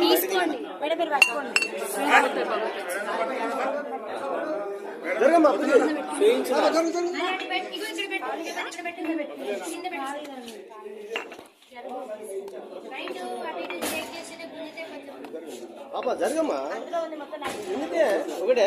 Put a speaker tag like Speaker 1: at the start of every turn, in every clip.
Speaker 1: తీసుకోండి. మేడం మీరు పట్టుకోండి.
Speaker 2: పాప జరగమ్మా. ఎందుకే ఒకటే.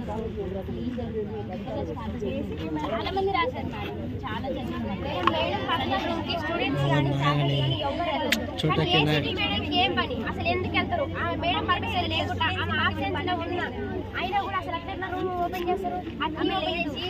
Speaker 3: చాలా మంది రాశారు మేడం చాలా చదివారు
Speaker 1: మేడం పర్సనల్ రూమ్కి స్టూడెంట్స్ కానీ ఫ్యాకల్టీ కానీ ఎవరు వెళ్ళరు కానీ ఏసీటీ మేడంకి ఏం పని? అసలు ఎందుకు వెళ్తారు? ఆమె మేడం పర్మిషన్ లేకుండా ఆమె ఆబ్సెన్స్లో ఉన్నా. అయినా కూడా అసలు అట్లా రూమ్ ఓపెన్ చేస్తారు? అన్ని ఓపెన్ చేసి